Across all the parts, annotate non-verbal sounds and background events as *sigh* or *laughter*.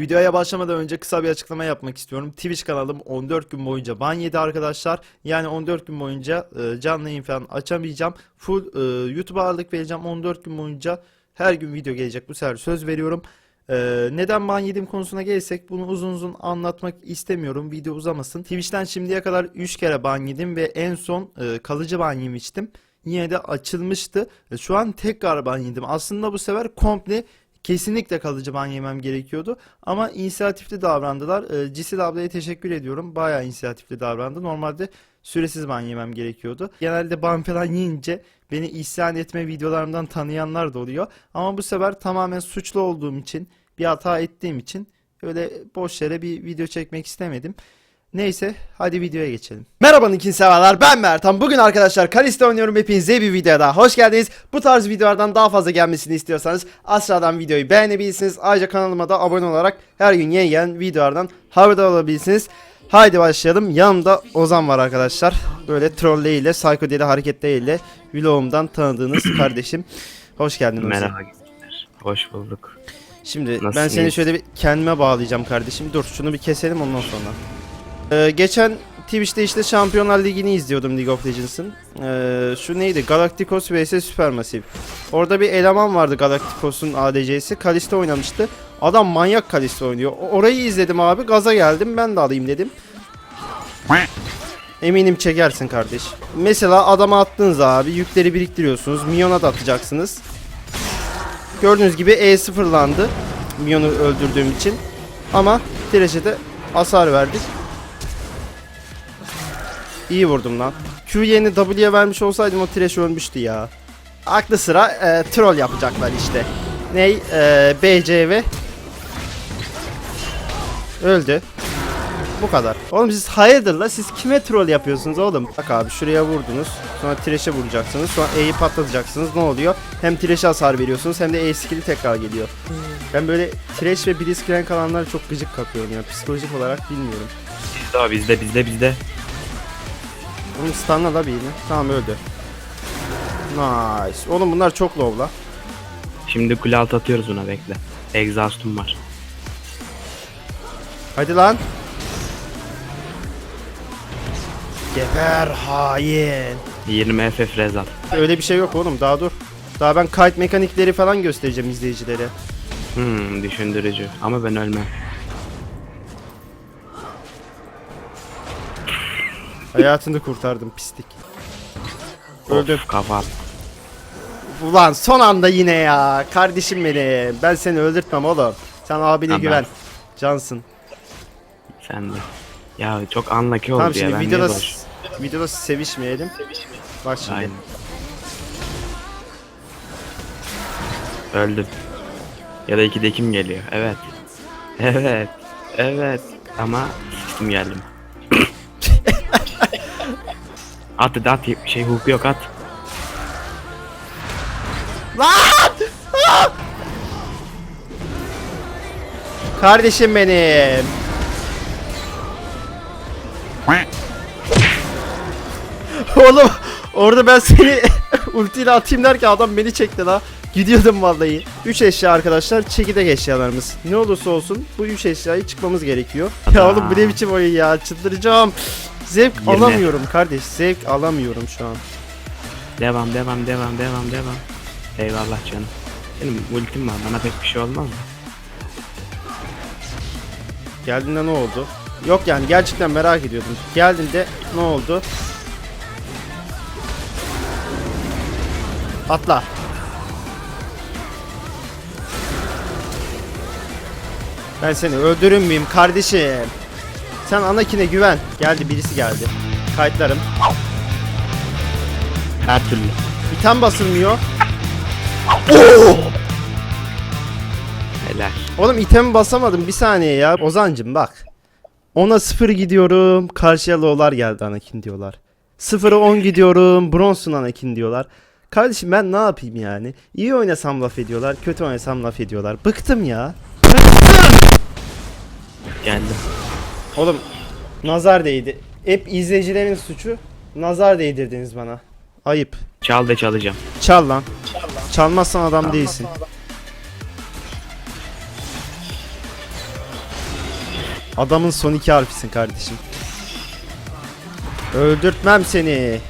Videoya başlamadan önce kısa bir açıklama yapmak istiyorum. Twitch kanalım 14 gün boyunca ban yedi arkadaşlar. Yani 14 gün boyunca e, canlı yayın falan açamayacağım. Full e, YouTube'a ağırlık vereceğim. 14 gün boyunca her gün video gelecek bu sefer söz veriyorum. E, neden ban yedim konusuna gelirsek bunu uzun uzun anlatmak istemiyorum. Video uzamasın. Twitch'ten şimdiye kadar 3 kere ban yedim ve en son e, kalıcı ban yemiştim. Yine de açılmıştı. E, Şu an tekrar ban yedim. Aslında bu sefer komple kesinlikle kalıcı ban yemem gerekiyordu. Ama inisiyatifli davrandılar. E, Cisil ablaya teşekkür ediyorum. Bayağı inisiyatifli davrandı. Normalde süresiz ban yemem gerekiyordu. Genelde ban falan yiyince beni isyan etme videolarımdan tanıyanlar da oluyor. Ama bu sefer tamamen suçlu olduğum için, bir hata ettiğim için öyle boş yere bir video çekmek istemedim. Neyse hadi videoya geçelim. Merhaba Nikin severler ben Mertan. Bugün arkadaşlar Kalista oynuyorum hepinize bir videoya daha hoş geldiniz. Bu tarz videolardan daha fazla gelmesini istiyorsanız aşağıdan videoyu beğenebilirsiniz. Ayrıca kanalıma da abone olarak her gün yeni gelen videolardan haberdar olabilirsiniz. Haydi başlayalım. Yanımda Ozan var arkadaşlar. Böyle trolleriyle, psikodeli hareketleriyle vlogumdan tanıdığınız *clears throat* kardeşim. Hoş geldin Ozan. Merhaba. Hoş bulduk. Şimdi ben Nasılsınız? seni şöyle bir kendime bağlayacağım kardeşim. Dur şunu bir keselim ondan sonra. Ee, geçen Twitch'te işte Şampiyonlar Ligi'ni izliyordum League of Legends'ın. Ee, şu neydi? Galacticos vs Supermassive. Orada bir eleman vardı Galacticos'un ADC'si. Kalista oynamıştı. Adam manyak Kalista oynuyor. Orayı izledim abi. Gaza geldim. Ben de alayım dedim. Eminim çekersin kardeş. Mesela adama attınız abi. Yükleri biriktiriyorsunuz. Minyona da atacaksınız. Gördüğünüz gibi E sıfırlandı. Minyonu öldürdüğüm için. Ama Thresh'e de hasar verdik. İyi vurdum lan. Q yerini W'ye vermiş olsaydım o Thresh ölmüştü ya. Aklı sıra e, troll yapacaklar işte. Ney? E, BCV öldü. Bu kadar. Oğlum siz hayırdır la siz kime troll yapıyorsunuz oğlum? Bak abi şuraya vurdunuz. Sonra Thresh'e vuracaksınız. Sonra E'yi patlatacaksınız. Ne oluyor? Hem Thresh'e hasar veriyorsunuz hem de E skill'i tekrar geliyor. Ben böyle Thresh ve Blitzcrank kalanlara çok gıcık kapıyorum ya. Psikolojik olarak bilmiyorum. Bizde o bizde bizde bizde. Oğlum stunla da birini. Tamam öldü. Nice. Oğlum bunlar çok low la. Şimdi kule altı atıyoruz ona bekle. Exhaust'um var. Hadi lan. Geber hain. 20 FF rezal. Öyle bir şey yok oğlum daha dur. Daha ben kite mekanikleri falan göstereceğim izleyicilere. Hmm düşündürücü. Ama ben ölmem. Hayatını kurtardım pislik. Öldüm. Of kafa. Ulan son anda yine ya. Kardeşim benim. Ben seni öldürtmem oğlum. Sen abine Tamam. güven. Cansın. Sen de. Ya çok unlucky oldu Tamam ya. şimdi Ben videoda niye boş? videoda sevişmeyelim. Bak şimdi. Aynen. Öldüm. Ya da ikide kim geliyor? Evet. Evet. Evet. Ama sıçtım geldim. At hadi at. Şey hook yok at. Kardeşim benim. Oğlum orada ben seni *laughs* ultiyle atayım derken adam beni çekti la. Gidiyordum vallahi. 3 eşya arkadaşlar çekirdek eşyalarımız. Ne olursa olsun bu 3 eşyayı çıkmamız gerekiyor. Ya oğlum bu ne biçim oyun ya çıldıracağım. Zevk Yirmi. alamıyorum kardeş zevk alamıyorum şu an. Devam devam devam devam devam. Eyvallah canım. Benim ultim var bana pek bir şey olmaz mı? Geldiğinde ne oldu? Yok yani gerçekten merak ediyordum. Geldiğinde ne oldu? Atla. Ben seni öldürür müyüm kardeşim? Sen Anakin'e güven. Geldi birisi geldi. Kayıtlarım. Her türlü. İtem basılmıyor. Helal. Oğlum itemi basamadım bir saniye ya. Ozancım bak. 10'a 0 gidiyorum. Karşıya low'lar geldi Anakin diyorlar. 0'a 10 gidiyorum. Bronzsun Anakin diyorlar. Kardeşim ben ne yapayım yani? İyi oynasam laf ediyorlar. Kötü oynasam laf ediyorlar. Bıktım ya. Geldim. Oğlum nazar değdi. Hep izleyicilerin suçu. Nazar değdirdiniz bana. Ayıp. Çal da çalacağım. Çal lan. Çalmazsan adam değilsin. Adamın son iki harfisin kardeşim. Öldürtmem seni.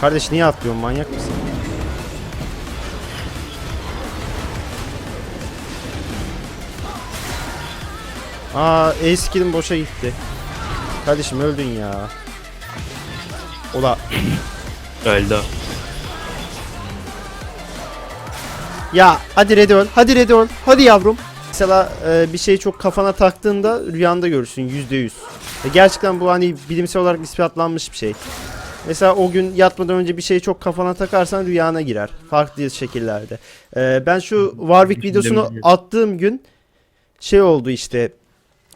Kardeş niye atlıyorsun manyak mısın? Aa E skill'im boşa gitti. Kardeşim öldün ya. Ola Öldü. Ya hadi ready ol. Hadi ready ol. Hadi yavrum. Mesela e, bir şeyi çok kafana taktığında rüyanda görürsün yüzde yüz. E, gerçekten bu hani bilimsel olarak ispatlanmış bir şey. Mesela o gün yatmadan önce bir şeyi çok kafana takarsan rüyana girer. Farklı şekillerde. E, ben şu Warwick videosunu attığım gün şey oldu işte.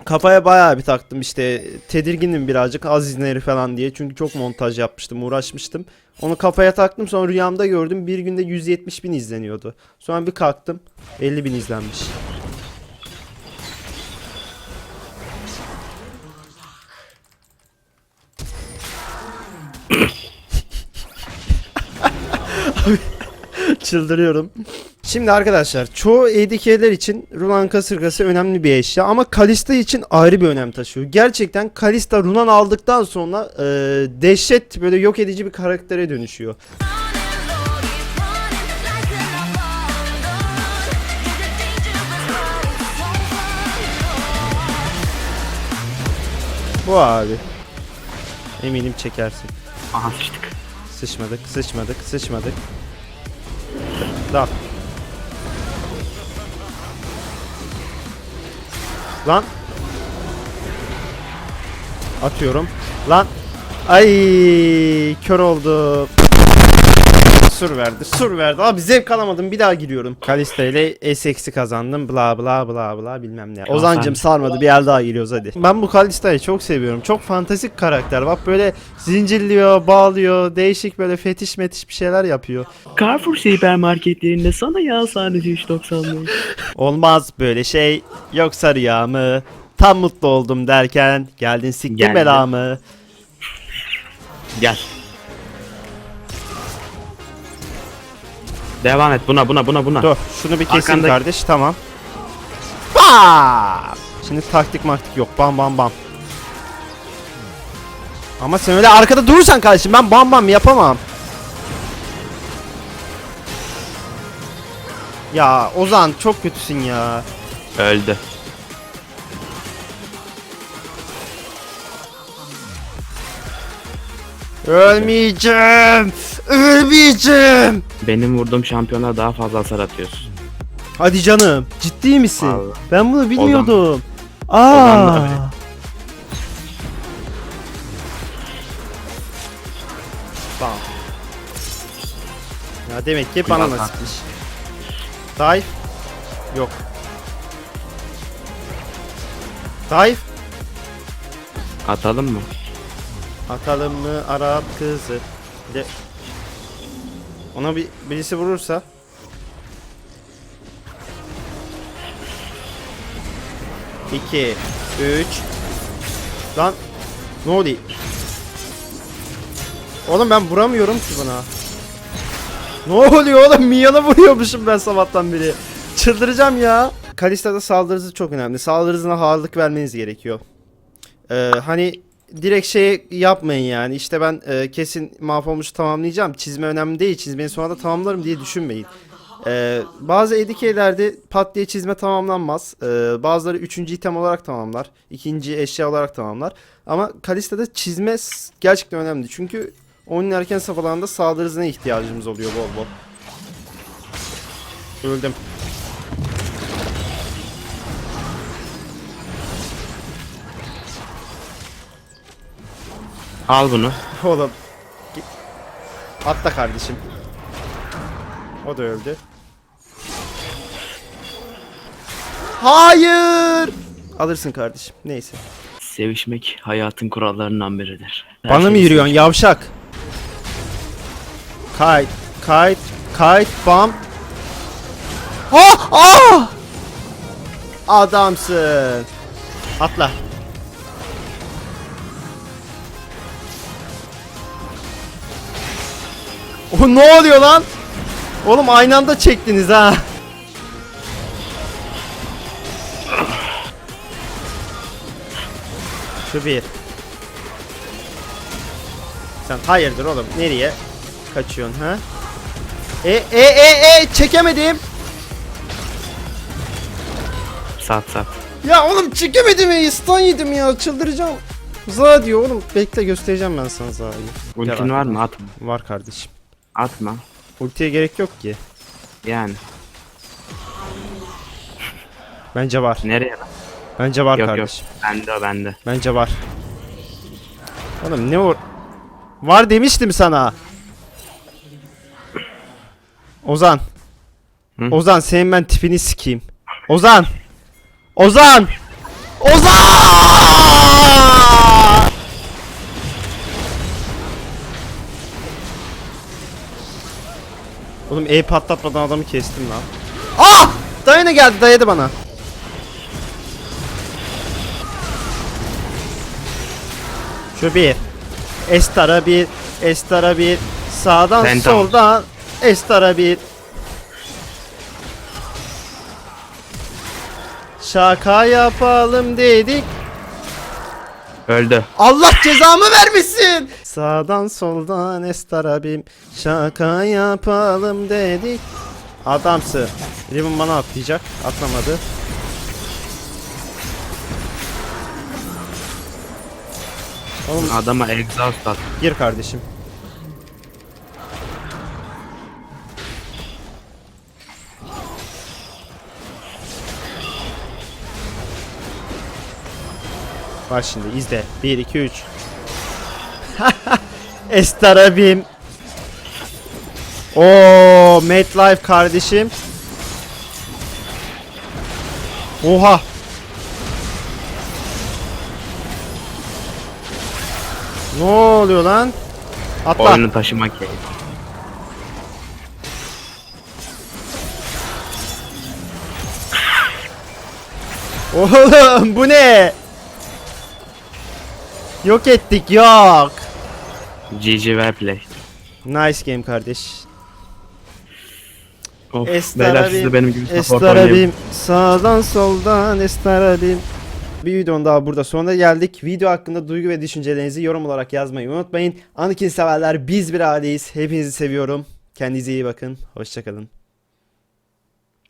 Kafaya bayağı bir taktım işte tedirginim birazcık az izlenir falan diye çünkü çok montaj yapmıştım uğraşmıştım. Onu kafaya taktım sonra rüyamda gördüm bir günde 170 bin izleniyordu. Sonra bir kalktım 50 bin izlenmiş. Abi, Çıldırıyorum. Şimdi arkadaşlar çoğu ADK'ler için Runan kasırgası önemli bir eşya ama Kalista için ayrı bir önem taşıyor. Gerçekten Kalista Runan aldıktan sonra e, dehşet böyle yok edici bir karaktere dönüşüyor. Bu abi. Eminim çekersin. Aha sıçtık. Sıçmadık, sıçmadık, sıçmadık. Dal. Lan. Atıyorum. Lan. Ay kör oldu. Sur verdi. Sur verdi. Abi zevk alamadım. Bir daha giriyorum. Kalista ile SX'i kazandım. Bla bla bla bla bilmem ne. Ozancım sarmadı. Bir el daha giriyoruz hadi. Ben bu Kalista'yı çok seviyorum. Çok fantastik karakter. Bak böyle zincirliyor, bağlıyor. Değişik böyle fetiş metiş bir şeyler yapıyor. Carrefour süpermarketlerinde sana ya sadece 3.95. Olmaz böyle şey. Yoksa rüya mı? Tam mutlu oldum derken geldin siktin Geldi. belamı. Gel. Devam et buna buna buna buna. Dur şunu bir keseyim Arkandaki- kardeş tamam. Bam! Şimdi taktik maktik yok bam bam bam. Ama sen öyle arkada durursan kardeşim ben bam bam yapamam. Ya Ozan çok kötüsün ya. Öldü. Ölmeyeceğim. Ölmeyeceğim. Benim vurduğum şampiyona daha fazla hasar atıyorsun. Hadi canım. Ciddi misin? Vallahi. Ben bunu bilmiyordum. Ozan da Aa. Tamam. Ya demek ki bana kalk. nasipmiş. Dive. Yok. Dive. Atalım mı? Atalım mı Arap kızı? De ona bir birisi vurursa İki, üç. Lan ne oluyor? Oğlum ben vuramıyorum ki buna. Ne oluyor oğlum? Minyona vuruyormuşum ben sabahtan beri. Çıldıracağım ya. Kalista'da saldırı hızı çok önemli. Saldırı hızına ağırlık vermeniz gerekiyor. Ee, hani direkt şey yapmayın yani. İşte ben e, kesin mahvolmuş tamamlayacağım. Çizme önemli değil. Çizmeyi sonra da tamamlarım diye düşünmeyin. Ee, bazı edikelerde pat diye çizme tamamlanmaz. Ee, bazıları üçüncü item olarak tamamlar. ikinci eşya olarak tamamlar. Ama Kalista'da çizme gerçekten önemli. Çünkü oyunun erken safhalarında saldırı hızına ihtiyacımız oluyor bol bol. Öldüm. Al bunu. Oğlum. Atla kardeşim. O da öldü. Hayır. Alırsın kardeşim. Neyse. Sevişmek hayatın kurallarından biridir. Her Bana mı şeyi yürüyorsun yavşak? Kayıt, kayıt, kayıt, bam. Ah, ah! Adamsın. Atla. O ne oluyor lan? Oğlum aynı anda çektiniz ha. Şu bir. Sen hayırdır oğlum nereye kaçıyorsun ha? E e e e çekemedim. Sat sat. Ya oğlum çekemedim ya stun yedim ya çıldıracağım. Za diyor oğlum bekle göstereceğim ben sana Za'yı. Ultin var mı? Atma. Var kardeşim. Atma. Ultiye gerek yok ki. Yani. Bence var. Nereye lan? Bence var Yok yok. kardeşim. Bende o bende. Bence var. Oğlum ne var? Var demiştim sana. Ozan. Hı? Ozan senin ben tipini sikeyim. Ozan. Ozan. Ozan! Oğlum E patlatmadan adamı kestim lan. Ah! Dayana geldi dayadı bana. Şu bir. Estara bir. Estara bir. Sağdan tamam. soldan. Estara bir. Şaka yapalım dedik. Öldü. Allah cezamı vermesin. Sağdan soldan estarabim şaka yapalım dedik. Adamsı. Riven bana atlayacak. Atlamadı. Oğlum Adama exhaust at. gir kardeşim. Bak şimdi izle. 1 2 3. Estarabim. Oo, MetLife kardeşim. Oha. Ne oluyor lan? Atla. Oyunu taşımak keyif. Oğlum bu ne? Yok ettik yok. GG ver play. Nice game kardeş. Of beyler siz de benim gibi support Estarabim. oynayın. Sağdan soldan estarabim. Bir videonun daha burada sonuna geldik. Video hakkında duygu ve düşüncelerinizi yorum olarak yazmayı unutmayın. Anakin severler biz bir aileyiz. Hepinizi seviyorum. Kendinize iyi bakın. Hoşçakalın.